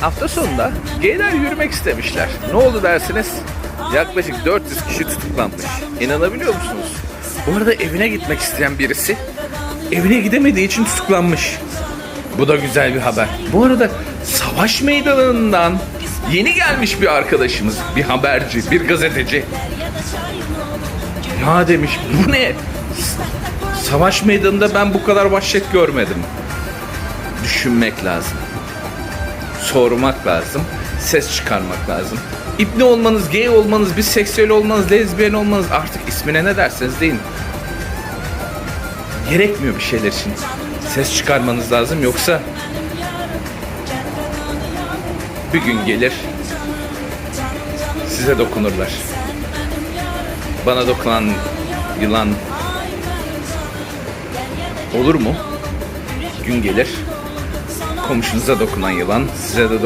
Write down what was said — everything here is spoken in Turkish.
hafta sonunda gayler yürümek istemişler. Ne oldu dersiniz? Yaklaşık 400 kişi tutuklanmış. İnanabiliyor musunuz? Bu arada evine gitmek isteyen birisi evine gidemediği için tutuklanmış. Bu da güzel bir haber. Bu arada savaş meydanından yeni gelmiş bir arkadaşımız, bir haberci, bir gazeteci. Ya demiş bu ne? Savaş meydanında ben bu kadar vahşet görmedim. Düşünmek lazım. Sormak lazım. Ses çıkarmak lazım. İbni olmanız, gay olmanız, biseksüel olmanız, lezbiyen olmanız artık ismine ne derseniz deyin. Gerekmiyor bir şeyler için. Ses çıkarmanız lazım yoksa bir gün gelir size dokunurlar. Bana dokunan yılan olur mu? Gün gelir komşunuza dokunan yılan size de